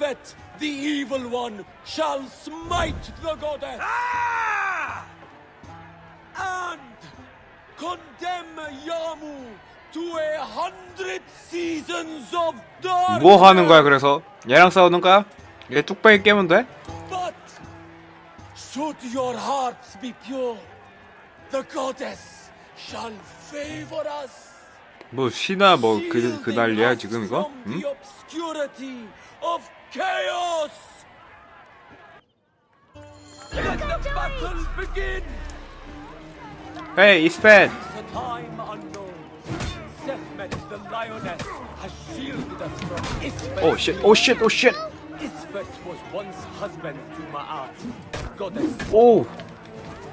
Sefet, the evil one, shall smite the goddess. And condemn Yamu to a hundred seasons of darkness. 뭐 하는 거야 그래서 얘랑 싸우는 거야? 얘 뚝배기 깨면 돼? But should your hearts be pure, the goddess shall favor us. 뭐 시나 뭐 그그 us 지금 이거? 응? Chaos! Let the battle begin! Hey, he's fed! The time unknown. Seth met the lioness has shielded us from Isfet. Oh shit, oh shit, oh shit! Isfet was once husband to Ma'at, goddess. Oh!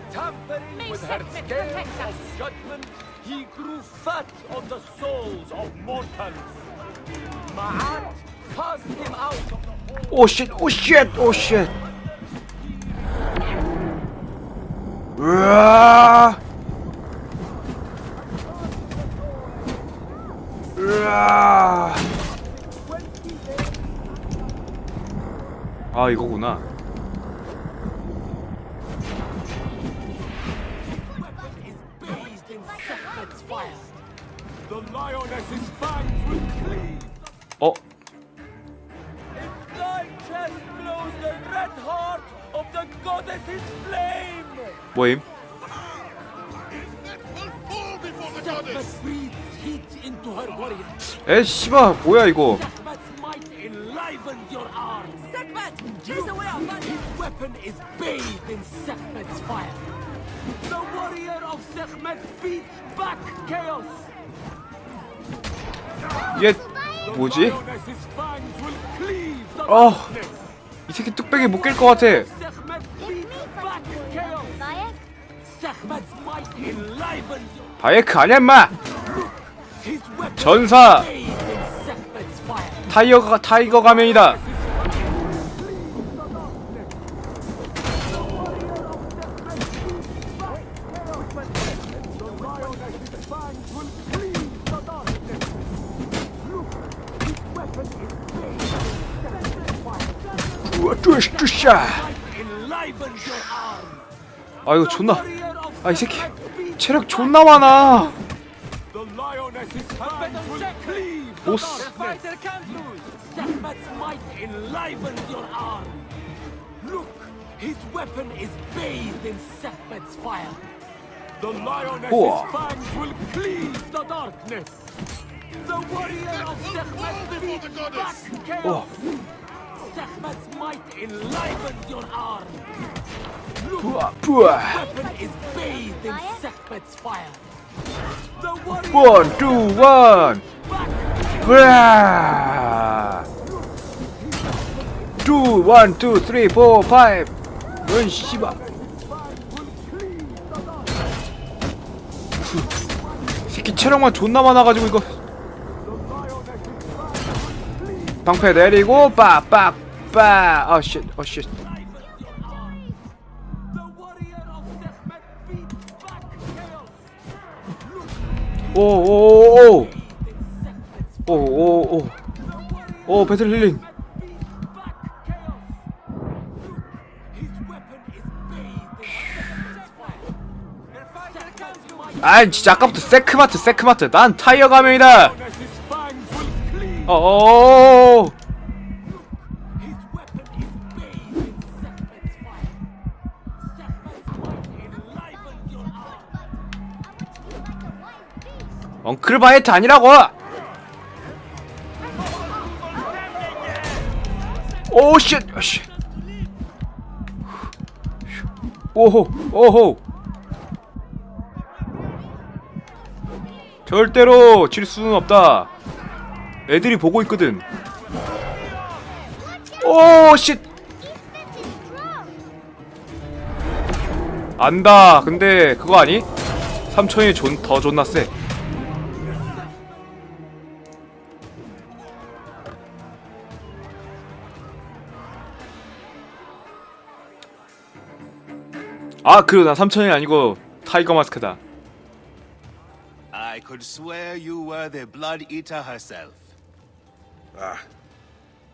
Tampering May with her scales of judgment, he grew fat on the souls of mortals. Ma'at 오 쉣, 오 쉣, 오 쉣. 으아. 으아. 아 이거구나. The lioness's fangs will cleave. 뭐임? 에 씨발 뭐야 이거? 얘 The 뭐지? lioness's fangs will cleave the 어. darkness. 이 새끼 뚝배기 못 깰 것 같아. 바이크 아니야 weapon 전사. 타이거가 타이거 가면이다. 아 이거 존나. 아 이 새끼 체력 존나 많아. 보스. darkness. can't lose. Sekhmet's might enlivens your arm. Look, his weapon is bathed in Sekhmet's fire. The lioness's 우와. Sekhmet's might enlivens your arm. 부아 부아. Weapon is bathed in Sekhmet's fire. The 투, 원. back 브라. 투, 원, 투, 쓰리, 포, 파이브. 은 씨발. 후. 새끼 체력만 존나 많아가지고 이거. 방패 내리고 빡빡 빡. 아 쉣, 어 쉣. 오오오오. 오오오. 오 배틀 힐링. 아 진짜 아까부터 세크마트 세크마트 난 타이어 가면이다. 어어 엉클 바이트 아니라고! 오쉣! 쉣! 오호 오호! 절대로 질 수는 없다. 애들이 보고 있거든. 오쉣! 안다. 근데 그거 아니? 삼촌이 존, 더 존나 세 아, 그, 나 삼촌이 아니고 타이거 마스크다. I could swear you were the Blood Eater herself. Ah,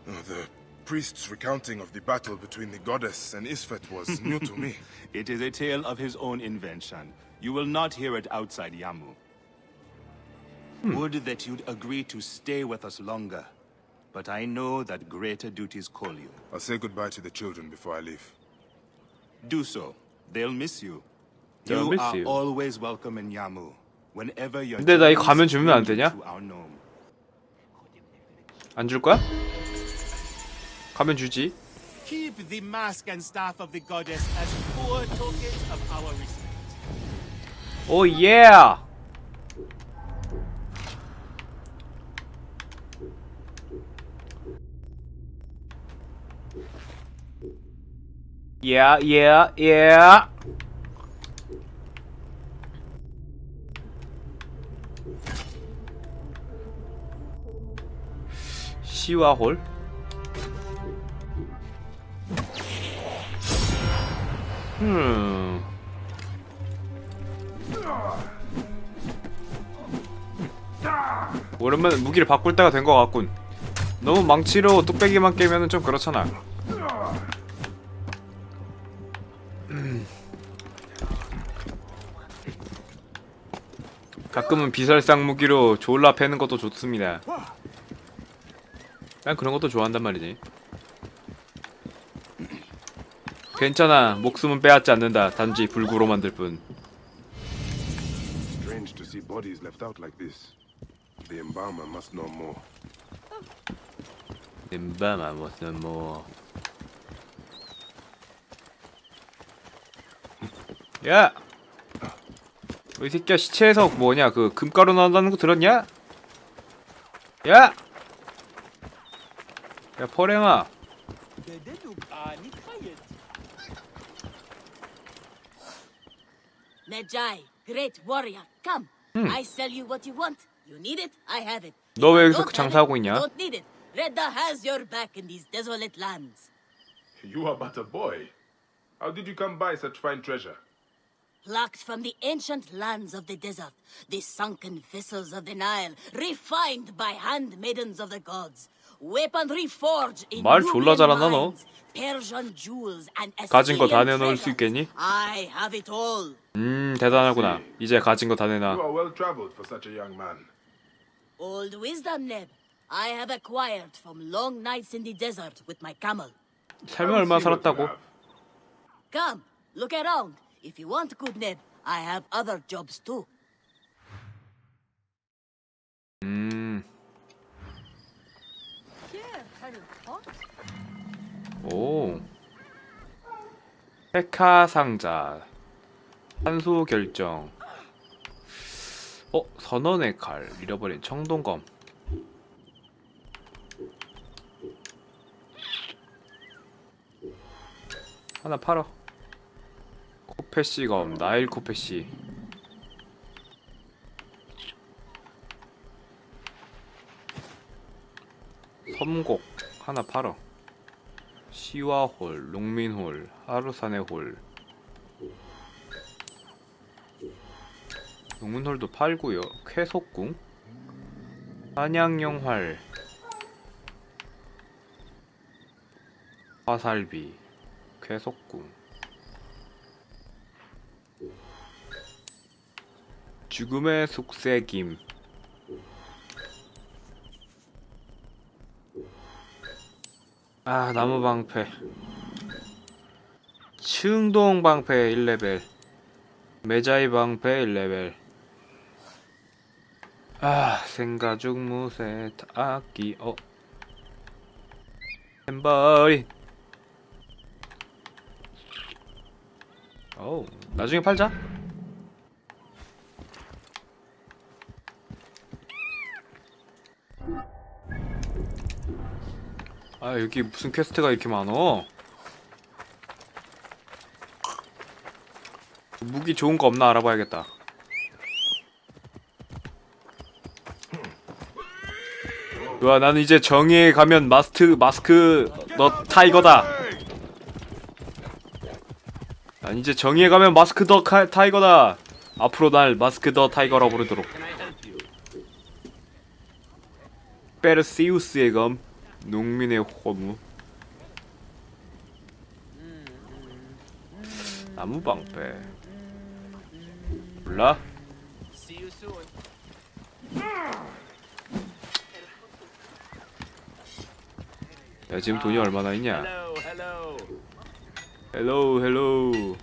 oh, the priest's recounting of the battle between the goddess and Isfet was new to me. It is a tale of his own invention. You will not hear it outside Yamu. Would that you'd agree to stay with us longer. But I know that greater duties call you. I'll say goodbye to the children before I leave. Do so. They'll miss you. They'll you miss are you. always welcome in Yamu. Whenever your 근데 나 이거 journeys 가면 주면 안 되냐? 안 줄 거야? 가면 주지. Keep the mask and staff of the goddess as poor tokens of our respect. 오 예. 예, 예, 예. 시와홀? 음. 오랜만에 무기를 바꿀 때가 된 것 같군. 너무 망치로 뚝배기만 깨면은 좀 그렇잖아. 가끔은 비살상 무기로 졸라 패는 것도 좋습니다. 난 그런 것도 좋아한단 말이지. 괜찮아. 목숨은 빼앗지 않는다. 단지 불구로 만들 뿐. Strange to see bodies left out like this. The embalmer must know more. 엠바마. 야! 이 새끼야 시체에서 뭐냐 그 금가루 나온다는 거 들었냐? 야! 야 퍼랭아 Medjai, great warrior, come. I sell you what you want. You need it, I have it. 너 왜 여기서 have 장사하고 있냐? Don't need it. Redda has your back in these desolate lands. You are but a boy. How did you come by such fine treasure? Plucked from the ancient lands of the desert, the sunken vessels of the Nile, refined by handmaidens of the gods. Weaponry forged in 말 졸라 잘한다, 너. Persian jewels and 가진 거 다 내놓을 수. 있겠니? I have it all. 음 대단하구나 이제 가진 거다 You 내놔 are well traveled for such a young man. Old wisdom, Neb. I have acquired from long nights in the desert with my camel. what you 살았다고. Come, look around. If you want good Neb, I have other jobs too. 음. 오. 페카 상자. 한수 결정. 어, 선언의 칼. 잃어버린 청동검. 하나 팔어. 코페시검, 나일 코페시. 섬곡 하나 팔어. 시와홀, 농민홀, 하루산의 홀. 농민홀도 팔고요. 쾌속궁, 한양용 활, 화살비, 쾌속궁. 죽음의 숙세김. 아 나무 방패. 층동 방패 1레벨. 메자이 방패 1레벨. 아 생가죽 무쇠 악기 어. 햄버리. 어우 나중에 팔자 아 여기 무슨 퀘스트가 이렇게 많어? 무기 좋은 거 없나 알아봐야겠다. 와 나는 이제 정의에 가면 마스트 마스크 너 타이거다. 난 이제 정의에 가면 마스크 더 카, 타이거다. 앞으로 날 마스크 더 타이거라 부르도록. 페르시우스의 검 농민의 호무 나무 방패 몰라? 야 지금 돈이 얼마나 있냐? 헬로우 헬로우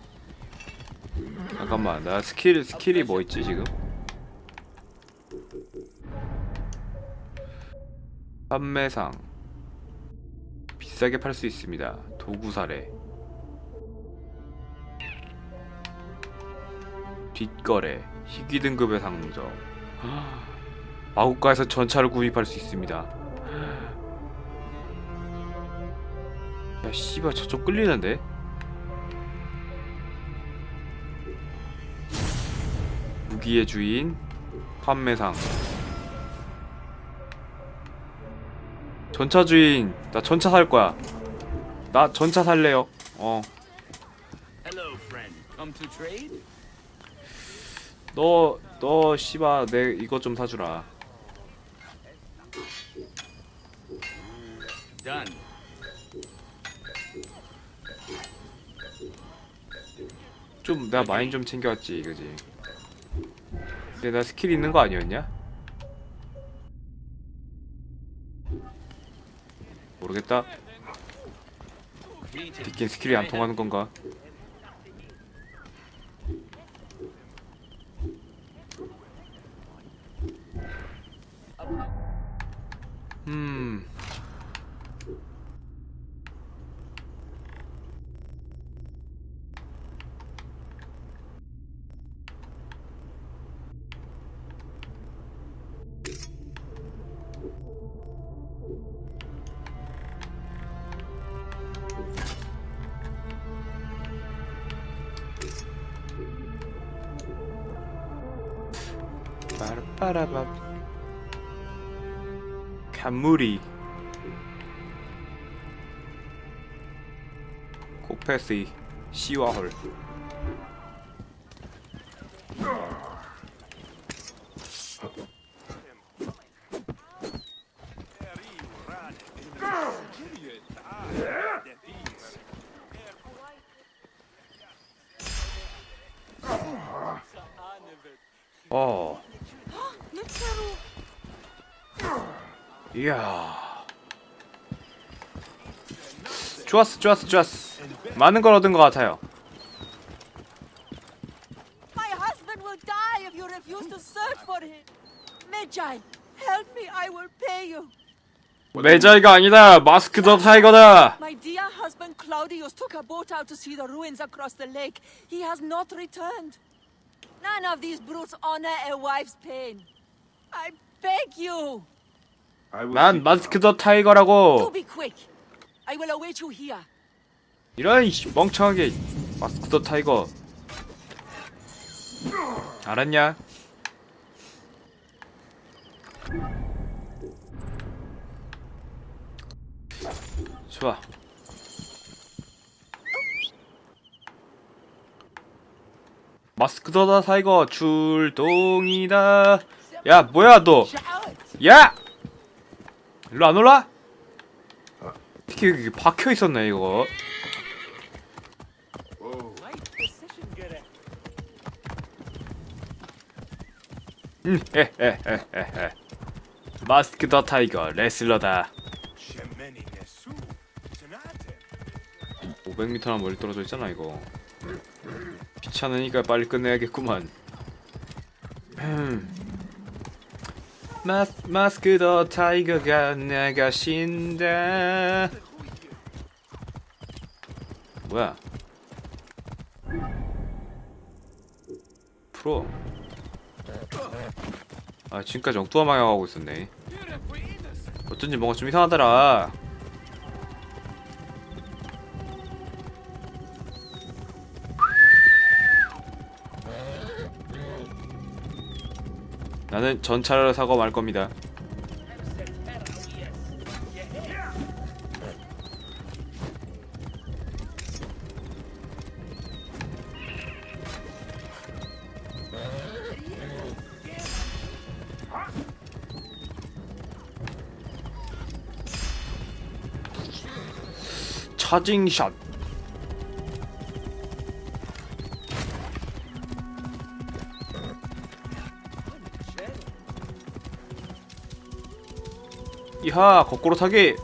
잠깐만 나 스킬 스킬이 뭐 있지 지금? 판매상 비싸게 팔 수 있습니다. 도구 사례 뒷거래 희귀 등급의 상점 마국가에서 전차를 구입할 수 있습니다. 야 씨발 저쪽 끌리는데? 무기의 주인 판매상 전차 주인 나 전차 살 거야 나 전차 살래요 어 Hello, friend. Come to trade? 너, 너, 씨바, 내 이것 좀 사주라. Done. 좀, 내가 마인 좀 챙겨왔지, 이거지. 근데 나 스킬 있는 거 아니었냐? 모르겠다. 뒷긴 스킬이 안 통하는 건가? 빠라빠라밥 간무리 코페시 시와헐 어 이야 좋았어 좋았어 좋았어 많은 걸 얻은 것 같아요 My husband will die if you refuse to search for him. Magi, help me, I will pay you. 메자이가 아니다 마스크 더 타이거다 My dear husband Claudius took a boat out to see the ruins across the lake. He has not returned. None of these brutes honor a wife's pain. I beg you, 난 마스크. 더 타이거라고 do be quick. I will await you here. 이런 이 멍청하게 마스크 더 타이거 알았냐? 좋아 마스크 더 타이거 출동이다 야 뭐야 너 야! 일로 안 올라? 특히 여기 박혀 있었네 이거. 음. 마스크 더 타이거 레슬러다. 500m나 멀리 떨어져 있잖아 이거. 귀찮으니까 빨리 끝내야겠구만. 음. 마스 마스크 더 타이거가 나가신다. 뭐야? 프로. 아 지금까지 엉뚱한 방향 가고 있었네 어쩐지 뭔가 좀 이상하더라 나는 전차를 사고 말 겁니다. 차징 샷 이하 거꾸로 타기.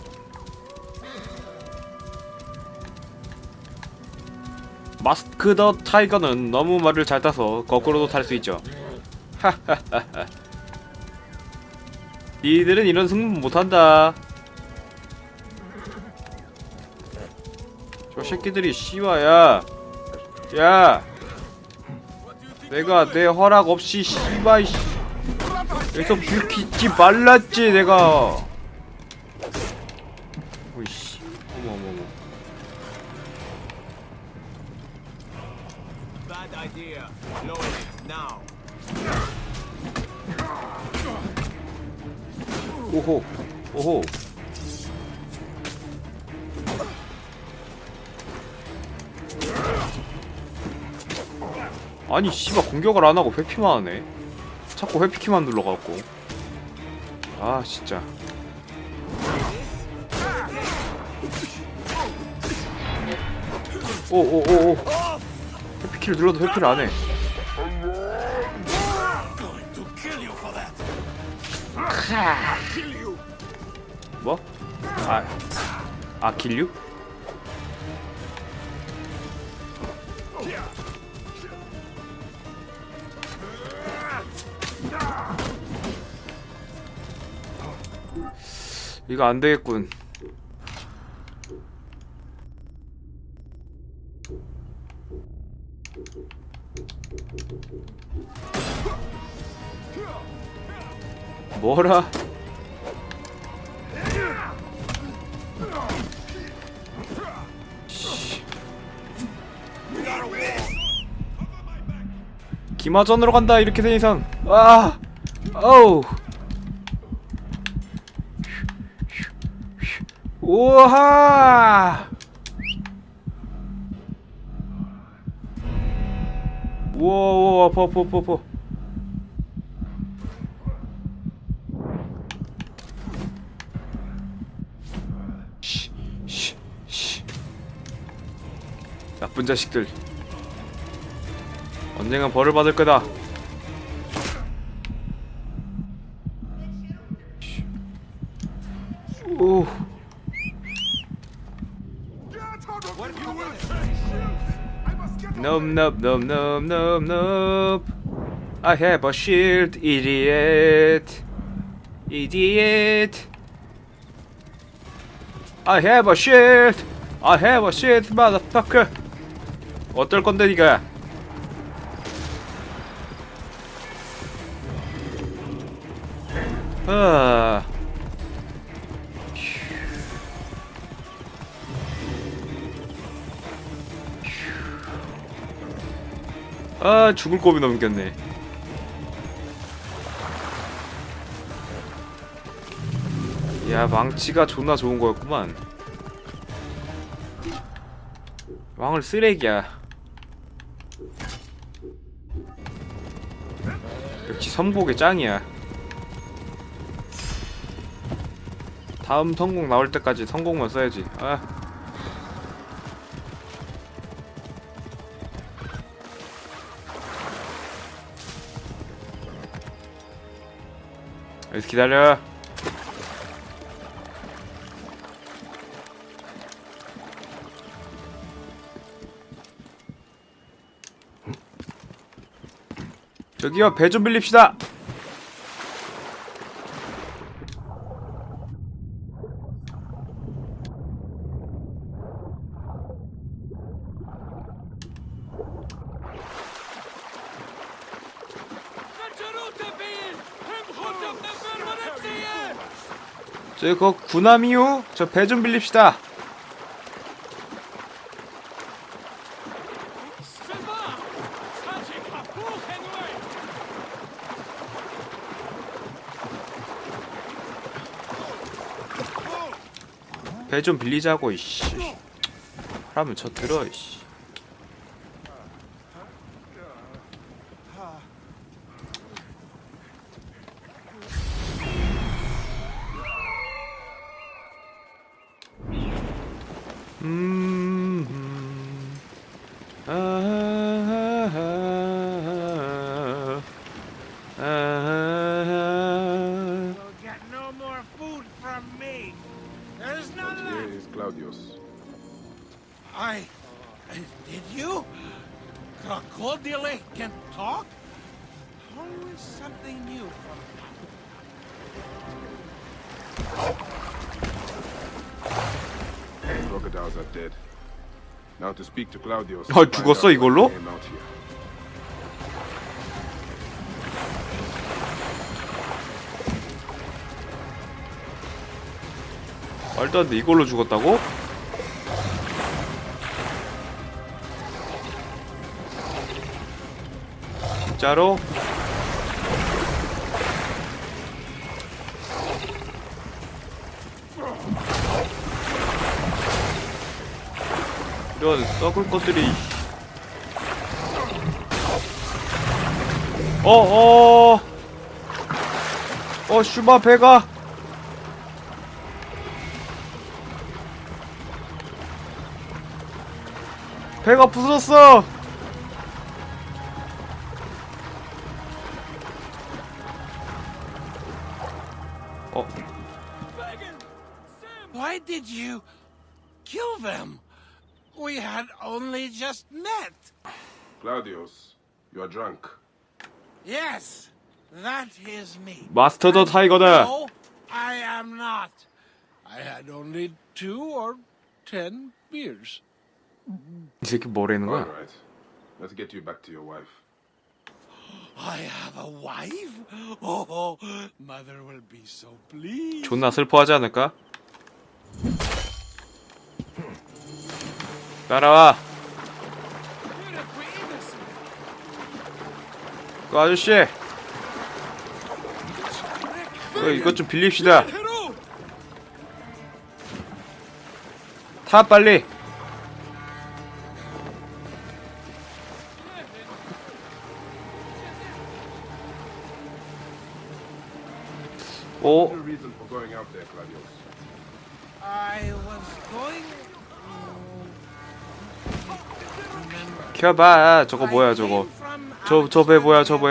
마스크 더 타이거는 너무 말을 잘 타서 거꾸로도 탈 수 있죠. 하하하하. 니들은 이런 승부 못한다. 저 새끼들이 씨와야. 야. 내가 내 허락 없이 씨발 씨. 여기서 불 켜지 말랐지 내가 오호. 아니 씨발 공격을 안 하고 회피만 하네. 자꾸 회피키만 눌러갖고. 아 진짜. 오오오오. 회피키를 눌러도 회피를 안해. Going 아, 아 길류? 이거 안 되겠군. 뭐라? 기마전으로 간다 이렇게 된 이상. 아 어우. 우와. 우와 아파 아파 아파 아파. 나쁜 자식들 언젠간 벌을 받을 거다. 오. Nope, nope, nope, nope, nope, nope. I have a shield, idiot. Idiot. I have a shield. I have a shield, motherfucker. 어떨 건데 니가? 아. 아 죽을 겁이 넘겼네. 야 망치가 존나 좋은 거였구만. 왕을 쓰레기야. 역시 선복의 짱이야. 다음 성공 나올 때까지 성공만 써야지. 아. 여기서 기다려. 저기요 배 좀 빌립시다. 그 구남이요? 저배 좀 빌립시다. 배 좀 빌리자고 이씨. 하라면 저 들어 이씨. 죽었어, 이걸로? 말도 안 돼. 이걸로 죽었다고? 진짜로? 이런 썩을 것들이 어어 어 슈마 배가 배가 부서졌어 어 Why did you kill them? We had only just met. Claudius, you are drunk. Yes, that is me. 마스터 더 타이거다 No, I am not. I had only two or ten beers. 이 새끼 뭐라는 All 거야 right. Let's get you back to your wife. I have a wife? Oh, mother will be so pleased. 존나 슬퍼하지 않을까? 따라와 그 아저씨 그 이것 좀 빌립시다 타 빨리 오. 켜봐 저거 뭐야 저거 저- 저 배 뭐야, 저 배.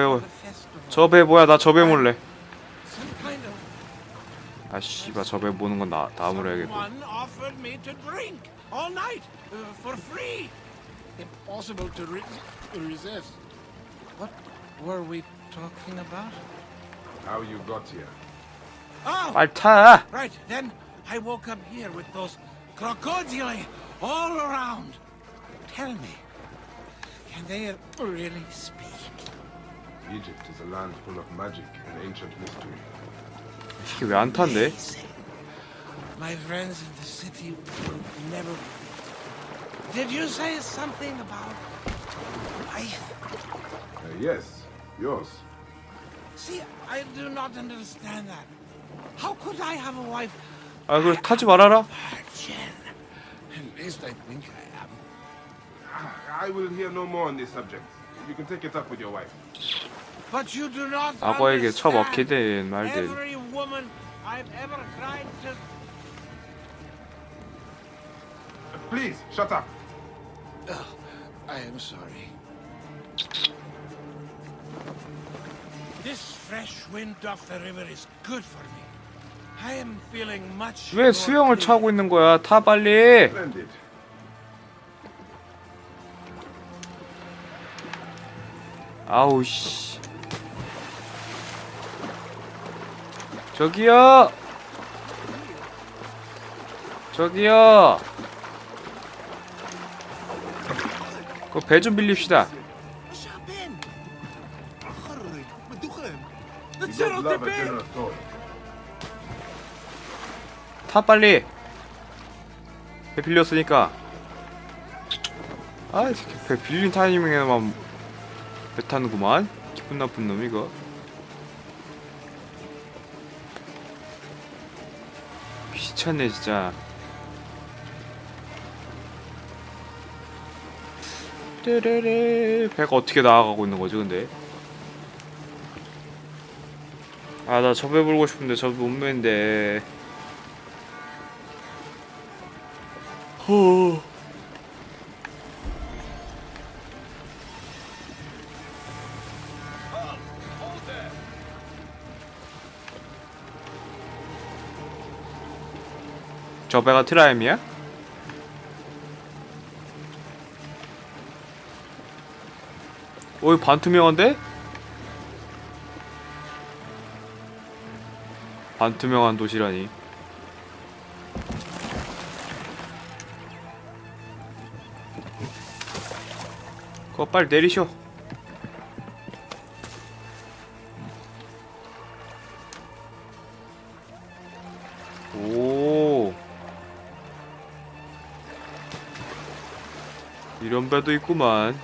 저 배 뭐야 나 저 배 몰래 아 씨발 저 배 보는 건 나 다음으로 해야겠다 uh. Impossible to re- resist. What were we talking about? How you got here? Oh, 빨리 타 right. Then I woke up here with those crocodili all around. Tell me, can they really speak? Egypt is a land full of magic and ancient mystery. 이게 왜 안 탄대? Amazing. My friends in the city will never. Did you say something about wife? Uh, yes, yours. See, I do not understand that. How could I have a wife? 아 그래 타지 말아라 Virgin. At least I think I am. I will hear no more on this subject. You can take it up with your wife. But you do not 악어에게 understand. 처먹게 된 말들 Every woman I've ever tried to. Please, shut up. I am sorry. This fresh wind off the river is good for me. I am feeling much. 왜 more 수영을 clear. 차고 있는 거야 타 빨리 Splendid. 아우 씨. 저기요. 저기요. 그 배 좀 빌립시다. 타 빨리. 배 빌렸으니까. 아이 새끼 배 빌린 타이밍에만 배 타는구만? 기분 나쁜 놈 이거. 귀찮네 진짜. 르르르 배가 어떻게 나아가고 있는 거지 근데? 아 나 저 배 불고 싶은데 저못 매는데. 호 저 배가 트라임이야? 어이 반투명한데? 반투명한 도시라니 그거 빨리 내리셔 배도 있구만.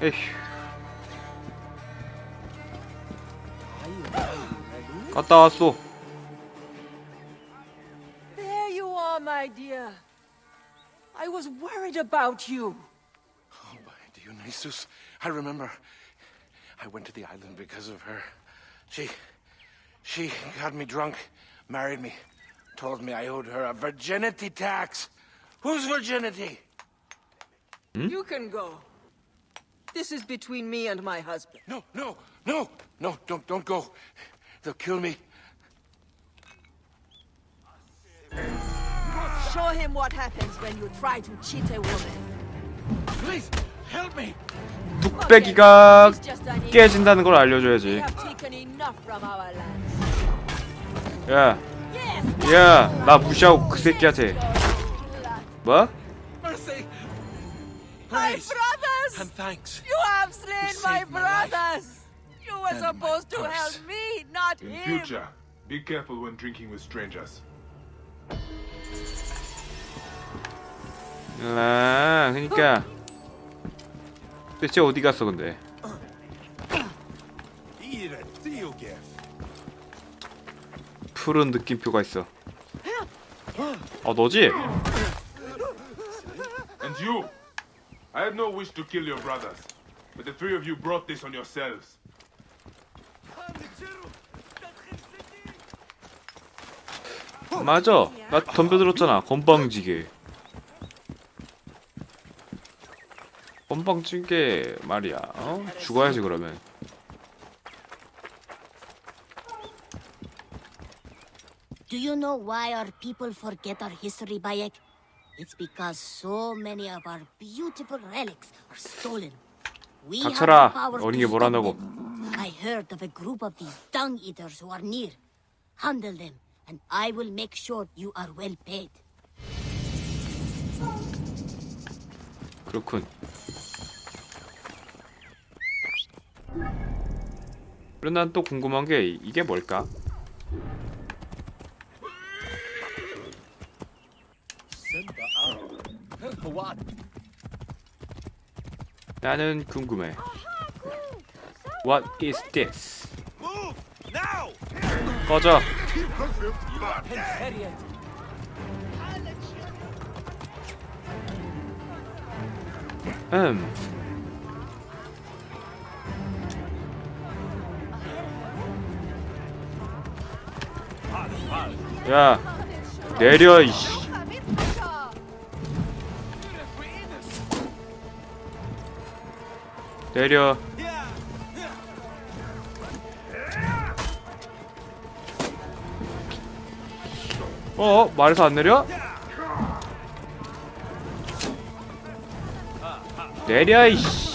에휴. 갔다 왔어. There you are, my dear. I was worried about you. Oh, my Dionysus. I remember. I went to the island because of her. She. She got me drunk, married me, told me I owed her a virginity tax. Whose virginity? Hmm? You can go. This is between me and my husband. No, no, no, no, don't, don't go. They'll kill me. Show him what happens when you try to cheat a woman. Please, help me. 뚝배기가 He's just an idiot. 깨진다는 걸 We 알려줘야지. have taken enough from our land. 야, Yes, 야, 나 무시하고 그 새끼한테. 뭐? Mercy. my Praise brothers! and thanks. You have slain You my saved my life. brothers! You were And my supposed to purse. help me, not In him! future, be careful when drinking with strangers. 아, 그니까. 대체 어디 갔어, 근데? 푸른 느낌표가 있어. 어, 너지? And you! I had no wish to kill your brothers, but the three of you brought this on yourselves. 맞아. 나 덤벼들었잖아. 건방지게. 건방지게 말이야. 어? 죽어야지 그러면. Do you know why our people forget our history, Bayek? It's because so many of our beautiful relics are stolen. We have the 닥쳐라. power 어린 to 게 stop 뭐라냐고. them. I heard of a group of these dung eaters who are near. Handle them, and I will make sure you are well paid. 그렇군. 그럼 난또 궁금한 게 이게 뭘까? 나는 궁금해. What is this? 꺼져. 음. 야, 내려 이씨. 내려. 어, 말해서 안 내려? 내려 이씨.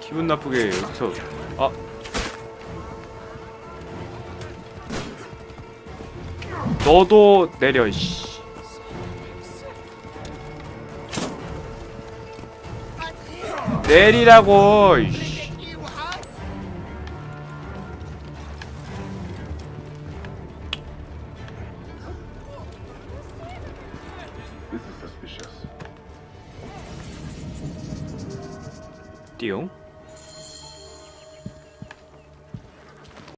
기분 나쁘게 여기서 아 너도 내려 이씨. 내리라고 이씨.